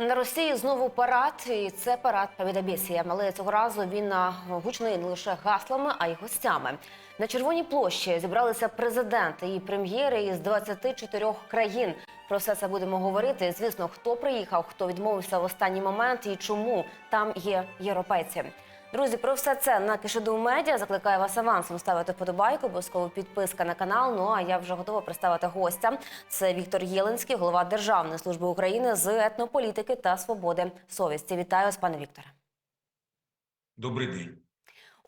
На Росії знову парад, і це парад Павідабісія. Але цього разу він гучний не лише гаслами, а й гостями. На Червоній площі зібралися президенти і прем'єри із 24 країн. Про все це будемо говорити. Звісно, хто приїхав, хто відмовився в останній момент і чому там є європейці. Друзі, про все це на Кишиду Медіа. Закликаю вас авансом ставити вподобайку, обов'язково підписка на канал. Ну а я вже готова представити гостя. Це Віктор Єленський, голова Державної служби України з етнополітики та свободи совісті. Вітаю вас, пане Вікторе. Добрий день.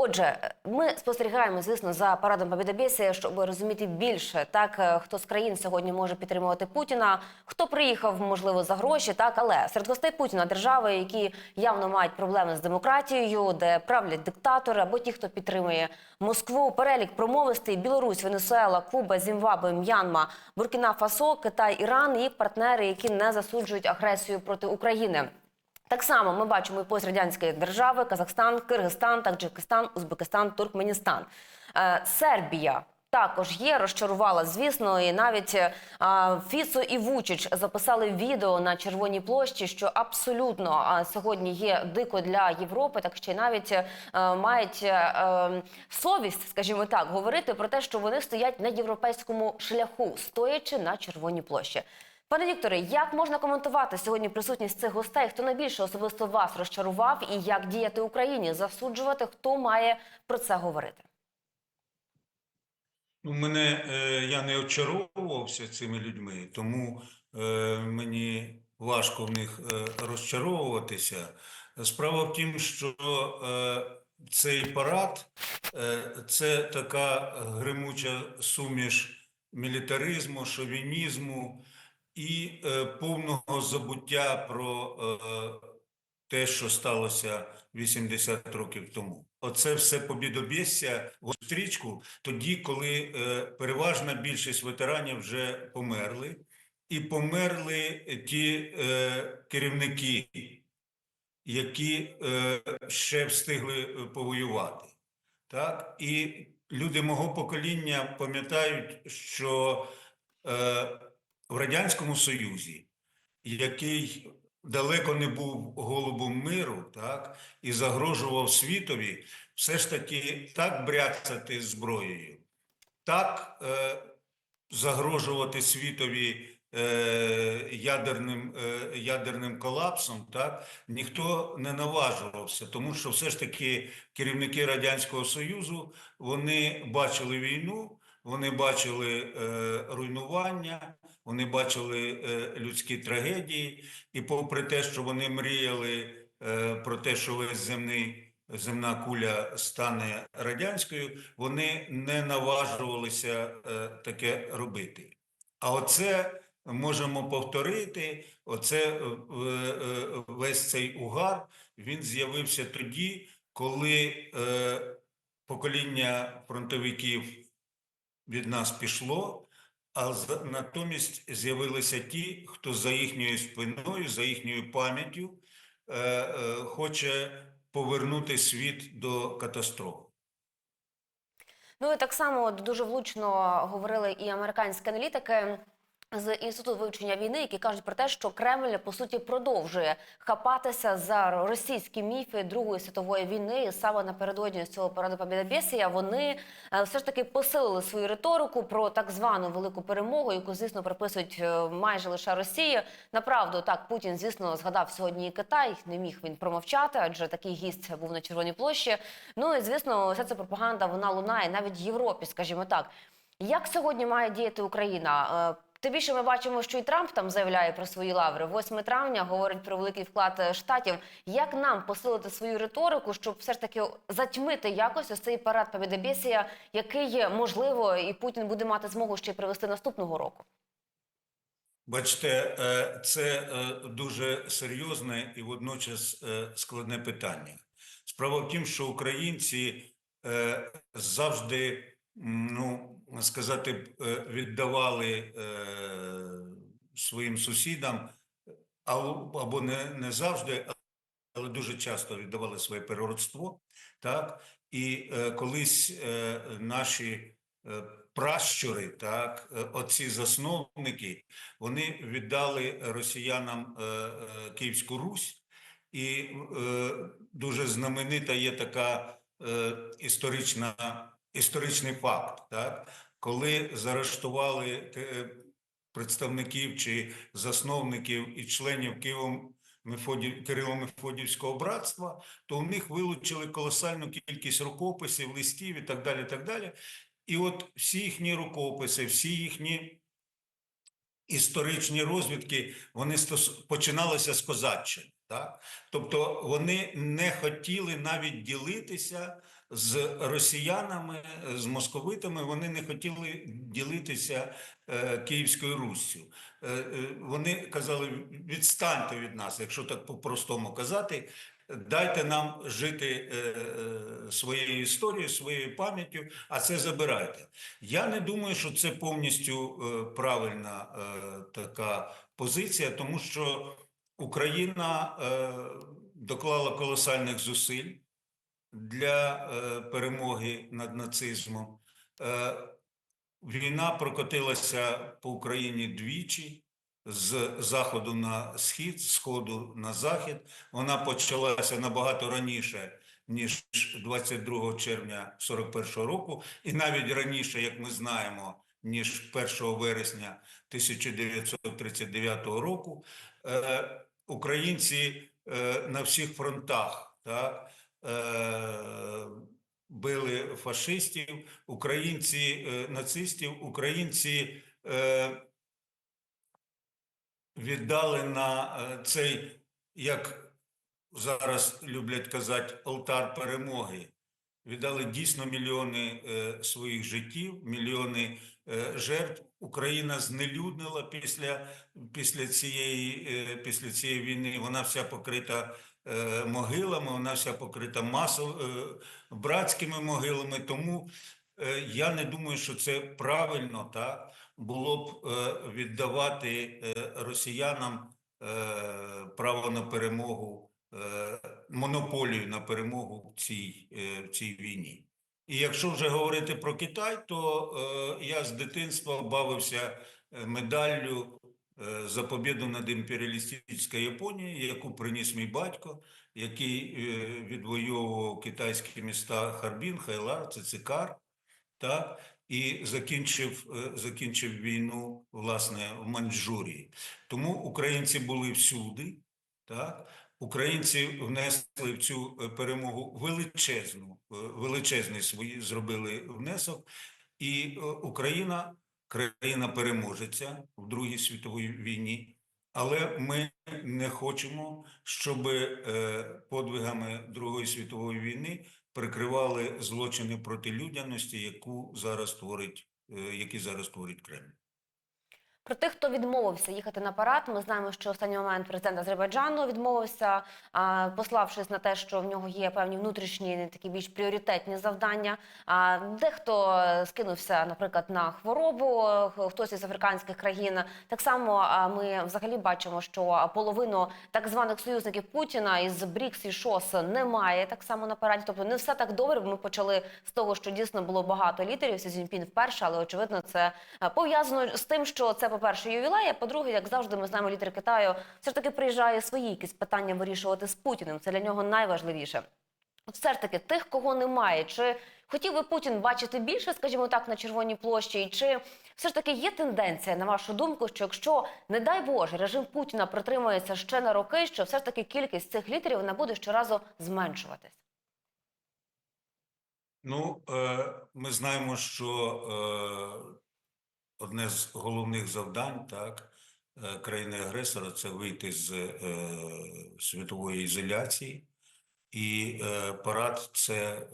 Отже, ми спостерігаємо, звісно, за парадом Побєдобєсія, щоб розуміти більше, так е, хто з країн сьогодні може підтримувати Путіна, хто приїхав, можливо, за гроші, так але серед гостей Путіна держави, які явно мають проблеми з демократією, де правлять диктатори або ті, хто підтримує Москву. Перелік промовистий Білорусь, Венесуела, Куба, Зімбабве, М'янма, Буркіна Фасо, Китай, Іран і партнери, які не засуджують агресію проти України. Так само ми бачимо і пострадянські держави: Казахстан, Киргизстан, Таджикистан, Узбекистан, Туркменістан. Е, Сербія також є, розчарувала, звісно, і навіть е, Фіцо і Вучич записали відео на Червоній площі, що абсолютно е, сьогодні є дико для Європи, так ще й навіть е, мають е, е, совість, скажімо так, говорити про те, що вони стоять на європейському шляху, стоячи на Червоній площі. Пане Вікторе, як можна коментувати сьогодні присутність цих гостей? Хто найбільше особисто вас розчарував і як діяти Україні? Засуджувати, хто має про це говорити? У мене е, я не очаровувався цими людьми, тому е, мені важко в них е, розчаровуватися. Справа в тім, що цей парад це така гримуча суміш мілітаризму, шовінізму і е, повного забуття про е, те, що сталося 80 років тому. Оце все побідобєсся в стрічку тоді, коли е, переважна більшість ветеранів вже померли, і померли ті е, керівники, які е, ще встигли повоювати. Так? І люди мого покоління пам'ятають, що е, в Радянському Союзі, який далеко не був голубом миру, так, і загрожував світові, все ж таки так бряцати зброєю, так е, загрожувати світові е, ядерним, е, ядерним колапсом, так, ніхто не наважувався, тому що все ж таки керівники Радянського Союзу вони бачили війну, вони бачили е, руйнування, вони бачили е, людські трагедії, і попри те, що вони мріяли е, про те, що весь земний. Земна куля стане радянською, вони не наважувалися е, таке робити. А оце можемо повторити. Оце е, е, весь цей угар він з'явився тоді, коли е, покоління фронтовиків від нас пішло, а натомість з'явилися ті, хто за їхньою спиною, за їхньою пам'яттю е, е, хоче повернути світ до катастрофи. Ну і так само дуже влучно говорили і американські аналітики. З інституту вивчення війни, які кажуть про те, що Кремль по суті продовжує хапатися за російські міфи Другої світової війни. Саме напередодні з цього параду Побєдобєсія вони е, все ж таки посилили свою риторику про так звану велику перемогу, яку звісно приписують е, майже лише Росії. Направду так Путін, звісно, згадав сьогодні і Китай. Не міг він промовчати, адже такий гість був на Червоній площі. Ну і звісно, вся ця пропаганда вона лунає навіть в Європі, скажімо так. Як сьогодні має діяти Україна? Е, Тим більше ми бачимо, що і Трамп там заявляє про свої лаври. 8 травня говорить про великий вклад е, штатів. Як нам посилити свою риторику, щоб все ж таки затьмити якось ось цей парад Побєдобєсія, який можливо і Путін буде мати змогу ще привести наступного року? Бачите, е, це е, дуже серйозне і водночас е, складне питання. Справа в тім, що українці е, завжди, ну сказати, е, віддавали е, своїм сусідам, або не, не завжди, але дуже часто віддавали своє переродство. Так? І е, колись наші пращури, так, отці засновники, вони віддали росіянам Київську Русь, і е, дуже знаменита є така е, історична, історичний факт, так, коли заарештували е, представників чи засновників і членів Києво Мефодів, Кирило-Мефодівського братства, то у них вилучили колосальну кількість рукописів, листів і так далі. так далі. І от всі їхні рукописи, всі їхні історичні розвідки, вони стос... починалися з козаччини. Так? Тобто вони не хотіли навіть ділитися з росіянами, з московитами, вони не хотіли ділитися е, Київською Руссю. Е, е, вони казали: відстаньте від нас, якщо так по-простому казати. Дайте нам жити е, своєю історією, своєю пам'яттю, а це забирайте. Я не думаю, що це повністю е, правильна е, така позиція, тому що Україна е, доклала колосальних зусиль для е, перемоги над нацизмом. Е, Війна прокотилася по Україні двічі з заходу на схід, з сходу на захід. Вона почалася набагато раніше, ніж 22 червня 41 року, і навіть раніше, як ми знаємо, ніж 1 вересня 1939 року. Е, Українці на всіх фронтах так, били фашистів, українці е, нацистів, українці е, віддали на е, цей, як зараз люблять казати, алтар перемоги. Віддали дійсно мільйони е, своїх життів, мільйони е, жертв. Україна знелюднила після, після, цієї, е, після цієї війни. Вона вся покрита е, могилами, вона вся покрита масов, е, братськими могилами. Тому е, я не думаю, що це правильно так було б е, віддавати е, росіянам е, право на перемогу, е, монополію на перемогу в цій, е, в цій війні. І якщо вже говорити про Китай, то е, я з дитинства бавився е, медаллю е, за побіду над імперіалістичною Японією, яку приніс мій батько, який е, відвоював китайські міста Харбін, Хайлар, Цицикар, так, і закінчив, е, закінчив війну власне в Маньчжурії. Тому українці були всюди, так. Українці внесли в цю е, перемогу величезну, е, величезний свої зробили внесок, і е, Україна, країна переможеця в Другій світовій війні. Але ми не хочемо, щоб е, подвигами Другої світової війни прикривали злочини проти людяності, яку зараз творить, е, які зараз творить Кремль. Про тих, хто відмовився їхати на парад, ми знаємо, що в останній момент президент Азербайджану відмовився, пославшись на те, що в нього є певні внутрішні такі більш пріоритетні завдання. А дехто скинувся, наприклад, на хворобу, хтось із африканських країн. Так само ми взагалі бачимо, що половину так званих союзників Путіна із БРІКС і ШОС немає так само на параді. Тобто не все так добре. Ми почали з того, що дійсно було багато лідерів. Сі Цзіньпін вперше, але очевидно, це пов'язано з тим, що це, по-перше, ювілей, а по-друге, як завжди, ми знаємо, лідер Китаю все ж таки приїжджає свої якісь питання вирішувати з Путіним. Це для нього найважливіше. Все ж таки, тих, кого немає, чи хотів би Путін бачити більше, скажімо так, на Червоній площі, і чи все ж таки є тенденція, на вашу думку, що якщо, не дай Боже, режим Путіна протримується ще на роки, що все ж таки кількість цих лідерів вона буде щоразу зменшуватись? Ну, е, ми знаємо, що е, одне з головних завдань так, е, країни-агресора це вийти з е, світової ізоляції, і е, парад це е,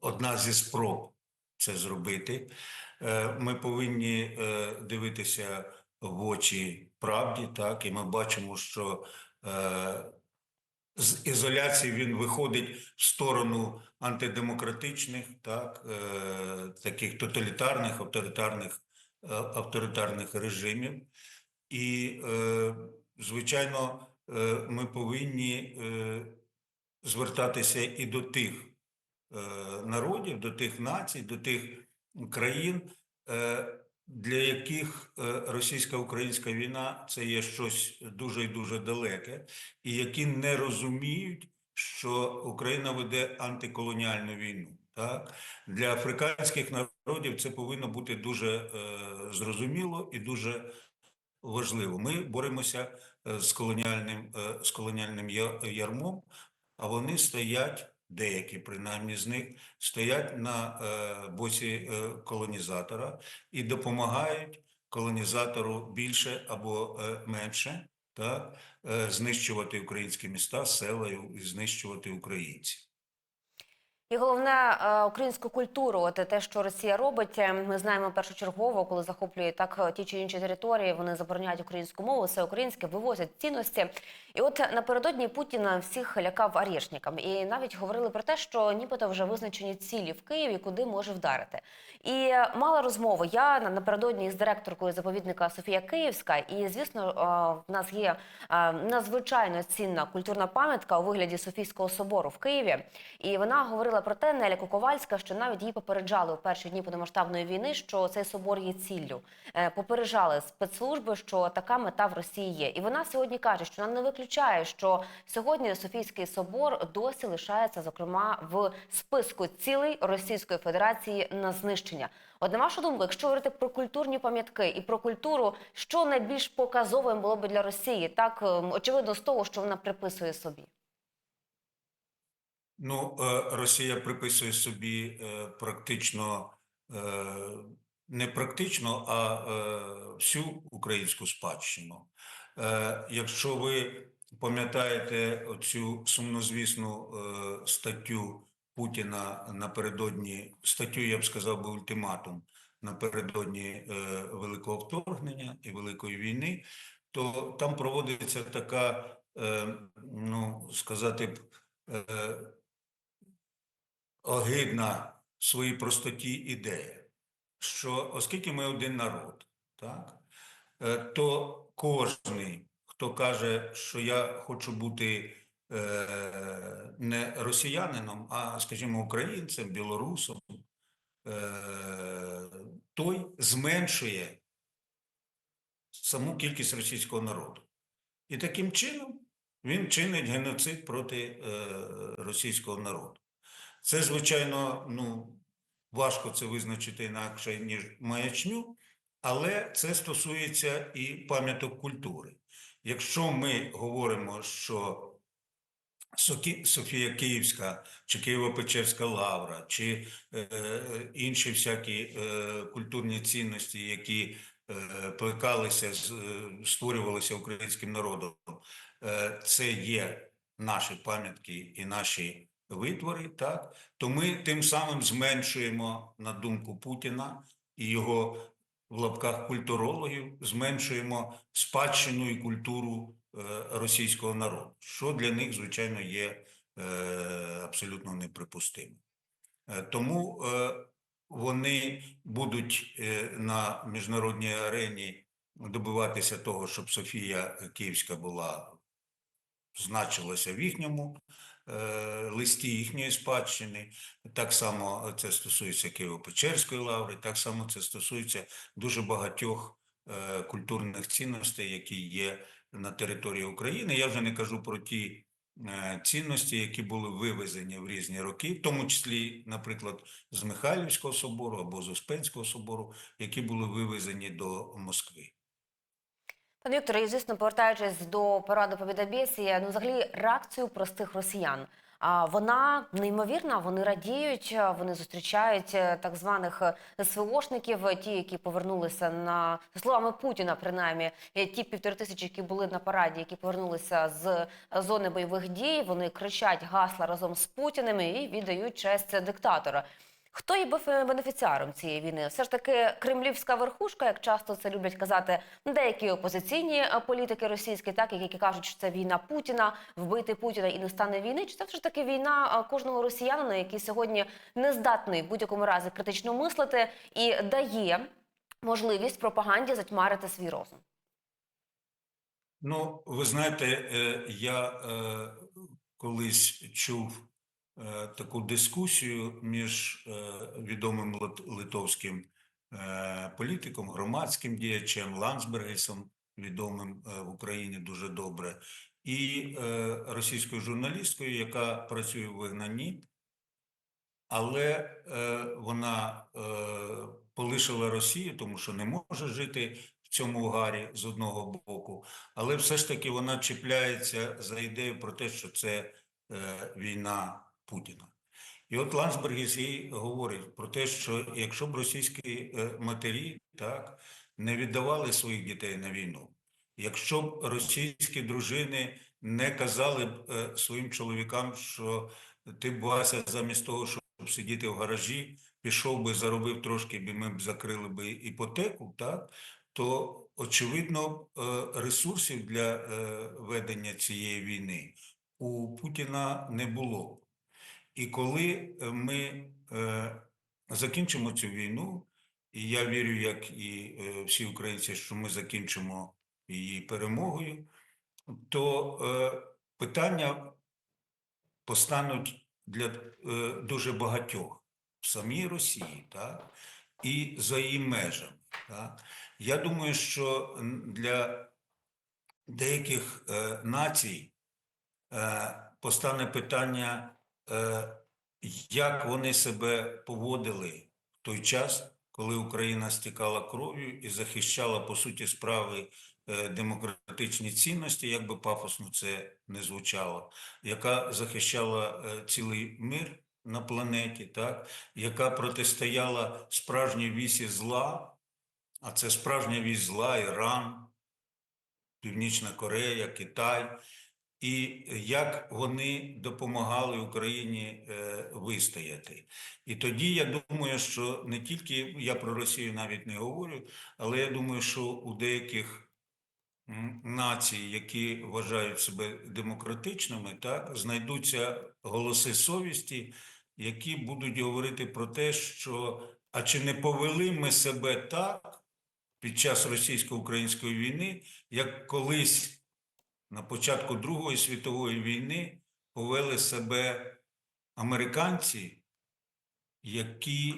одна зі спроб це зробити. Е, Ми повинні е, дивитися в очі правді, так, і ми бачимо, що е, з ізоляції він виходить в сторону антидемократичних, так, е, таких тоталітарних, авторитарних, авторитарних режимів. І, е, звичайно, е, ми повинні е, звертатися і до тих е, народів, до тих націй, до тих країн, е, для яких е, російсько-українська війна це є щось дуже і дуже далеке, і які не розуміють, що Україна веде антиколоніальну війну. Так? Для африканських народів це повинно бути дуже е, зрозуміло і дуже важливо. Ми боремося е, з колоніальним, е, з колоніальним ярмом, а вони стоять, деякі принаймні з них, стоять на е, боці е, колонізатора і допомагають колонізатору більше або е, менше так, е, знищувати українські міста, села і знищувати українців. І головне е, українську культуру, от те, що Росія робить, е, ми знаємо першочергово, коли захоплює так е, ті чи інші території, вони забороняють українську мову, все українське, вивозять цінності. І от напередодні Путін всіх лякав арешникам. І навіть говорили про те, що нібито вже визначені цілі в Києві, куди може вдарити. І мала розмову я напередодні із директоркою заповідника Софія Київська. І звісно, в нас є надзвичайно цінна культурна пам'ятка у вигляді Софійського собору в Києві. І вона говорила про те, Неля Куковальська, що навіть її попереджали у перші дні повномасштабної війни, що цей собор є ціллю. Е, Попереджали спецслужби, що така мета в Росії є. І вона сьогодні каже, що вона не виключає, що сьогодні Софійський собор досі лишається, зокрема, в списку цілей Російської Федерації на знищення. От на вашу думку, якщо говорити про культурні пам'ятки і про культуру, що найбільш показовим було б для Росії, так ем, очевидно, з того, що вона приписує собі. Ну, е, Росія приписує собі е, практично е, не практично, а всю українську спадщину. Якщо ви пам'ятаєте оцю сумнозвісну е, статтю Путіна напередодні, статтю, я б сказав би, ультиматум напередодні е, великого вторгнення і великої війни, то там проводиться така, е, ну сказати б, огидна в своїй простоті ідея, що оскільки ми один народ, так, то кожний, хто каже, що я хочу бути е, не росіянином, а, скажімо, українцем, білорусом, е, той зменшує саму кількість російського народу. І таким чином він чинить геноцид проти е, російського народу. Це, звичайно, ну, важко це визначити інакше, ніж маячню, але це стосується і пам'яток культури. Якщо ми говоримо, що Софія Київська чи Києво-Печерська лавра, чи е, інші всякі е, культурні цінності, які е, плекалися, з- е, створювалися українським народом, е, це є наші пам'ятки і наші витвори, так, то ми тим самим зменшуємо, на думку Путіна і його в лапках культурологів, зменшуємо спадщину і культуру е, російського народу, що для них, звичайно, є е, абсолютно неприпустимим. Е, Тому вони будуть на міжнародній арені добиватися того, щоб Софія Київська була значилася в їхньому листі їхньої спадщини. Так само це стосується Києво-Печерської лаври, так само це стосується дуже багатьох е, культурних цінностей, які є на території України. Я вже не кажу про ті е, цінності, які були вивезені в різні роки, в тому числі, наприклад, з Михайлівського собору або з Успенського собору, які були вивезені до Москви. Пане Вікторе, і звісно, повертаючись до параду Побєдобєсія, ну взагалі реакцію простих росіян. А вона неймовірна, вони радіють, вони зустрічають е, так званих е, СВОшників, ті, які повернулися на словами Путіна, принаймні, е, ті півтори тисячі, які були на параді, які повернулися з зони бойових дій. Вони кричать гасла разом з Путіним і віддають честь диктатора. Хто є бефе- бенефіціаром цієї війни? Все ж таки кремлівська верхушка, як часто це люблять казати деякі опозиційні е, політики російські, так які кажуть, що це війна Путіна, вбити Путіна і не стане війни. Чи це все ж таки війна е, кожного росіянина, який сьогодні не здатний в будь-якому разі критично мислити і дає можливість пропаганді затьмарити свій розум? Ну, ви знаєте, е, я е, колись чув е, таку дискусію між е, відомим литовським е, політиком, громадським діячем, Ландсбергесом, відомим е, в Україні дуже добре, і е, російською журналісткою, яка працює в вигнанні, але е, вона е, полишила Росію, тому що не може жити в цьому гарі з одного боку, але все ж таки вона чіпляється за ідею про те, що це е, війна Путіна. І от Ландсбергіс їй говорить про те, що якщо б російські е, матері так не віддавали своїх дітей на війну, якщо б російські дружини не казали б е, своїм чоловікам, що ти б Вася, замість того, щоб сидіти в гаражі, пішов би, заробив трошки, бо ми б закрили би іпотеку, так то очевидно е, ресурсів для ведення цієї війни у Путіна не було. І коли е, ми е, закінчимо цю війну, і я вірю, як і е, всі українці, що ми закінчимо її перемогою, то питання постануть для дуже багатьох в самій Росії, так, і за її межами. Так. Я думаю, що для деяких націй постане питання, як вони себе поводили в той час, коли Україна стікала кров'ю і захищала, по суті, справи е, демократичні цінності, як би пафосно це не звучало, яка захищала е, цілий мир на планеті, так? яка протистояла справжній вісі зла, а це справжня вісь зла, Іран, Північна Корея, Китай, і як вони допомагали Україні е, вистояти. І тоді я думаю, що не тільки я про Росію навіть не говорю, але я думаю, що у деяких націй, які вважають себе демократичними, так, знайдуться голоси совісті, які будуть говорити про те, що а чи не повели ми себе так під час російсько-української війни, як колись на початку Другої світової війни повели себе американці, які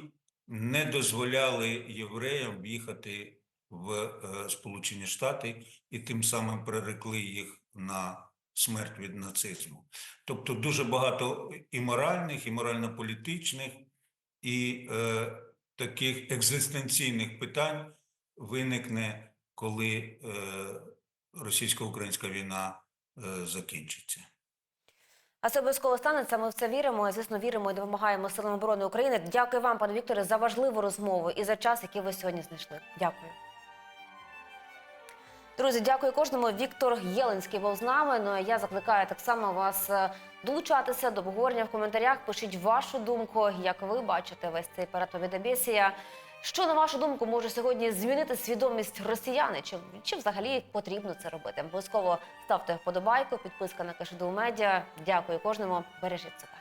не дозволяли євреям в'їхати в е, Сполучені Штати і тим самим прирекли їх на смерть від нацизму. Тобто дуже багато і моральних, і морально-політичних, і е, таких екзистенційних питань виникне, коли е, російсько-українська війна е, закінчиться. А це обов'язково станеться. Ми в це віримо. Звісно, віримо і допомагаємо силам оборони України. Дякую вам, пане Вікторе, за важливу розмову і за час, який ви сьогодні знайшли. Дякую. Друзі, дякую кожному. Віктор Єленський був з нами. Ну а я закликаю так само вас е, долучатися до обговорення в коментарях. Пишіть вашу думку, як ви бачите весь цей Побєдобєсія. Що на вашу думку може сьогодні змінити свідомість росіяни? Чи, чи взагалі потрібно це робити? Обов'язково ставте вподобайку, підписка на Кашиду Медіа. Дякую кожному. Бережіть себе.